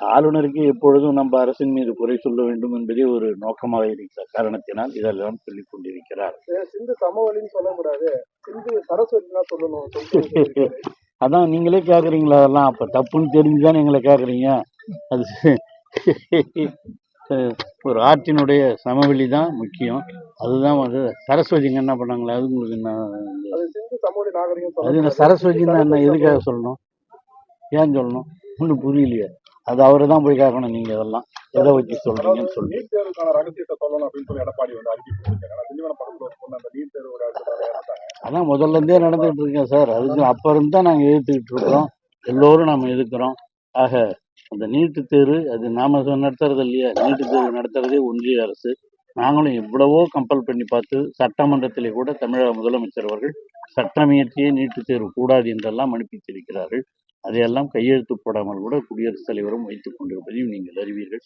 ஆளுநருக்கு எப்பொழுதும் நம்ம அரசின் மீது குறை சொல்ல வேண்டும் என்பதே ஒரு நோக்கமாக இருக்கிற காரணத்தினால் இதெல்லாம் சொல்லிக் கொண்டிருக்கிறார். சிந்து சமவெளின்னு சொல்லக்கூடாது சிந்து சரஸ்வதி சொல்லணும். அதான் நீங்களே கேக்குறீங்களா அதெல்லாம்? அப்ப தப்புன்னு தெரிஞ்சுதானே எங்களை கேக்குறீங்க? அது ஒரு ஆற்றினுடைய சமவெளி தான் முக்கியம். அதுதான் வந்து சரஸ்வதிங்க என்ன பண்ணாங்களா? அது உங்களுக்கு என்ன அது சிந்து சமவெளி நாகரிகம் அது என்ன சரஸ்வதினா என்ன? எதுக்காக சொல்லணும்? ஏன் சொல்லணும்? ஒன்றும் புரியலையே. அது அவரை தான் போய் கேட்கணும் நீங்க இதெல்லாம். எதை வச்சு சொல்றீங்கன்னு சொல்லி நீட் தேர்வுக்கான ரகசியத்தை சொல்லணும் அப்படின்னு சொல்லி எடப்பாடி வந்து அறிக்கை ரகசியத்தை அதான் முதல்ல இருந்தே நடந்துகிட்டு இருக்கேன் சார். அதுக்கு அப்ப இருந்து தான் நாங்க எதிர்த்துக்கிட்டு இருக்கிறோம். எல்லோரும் நாம எதிர்க்கிறோம். ஆக அந்த நீட்டு தேர்வு அது நாம நடத்துறது இல்லையா? நீட்டு தேர்வு நடத்துறதே ஒன்றிய அரசு. நாங்களும் எவ்வளவோ கம்பல் பண்ணி பார்த்து சட்டமன்றத்திலே கூட தமிழக முதலமைச்சர் அவர்கள் சட்டம் இயற்றியே நீட்டு தேர்வு கூடாது என்றெல்லாம் அனுப்பித்திருக்கிறார்கள் அதையெல்லாம் கையெழுத்து போடாமல் கூட குடியரசுத் தலைவரும் வைத்துக் கொண்டிருப்பதையும் நீங்கள் அறிவீர்கள்.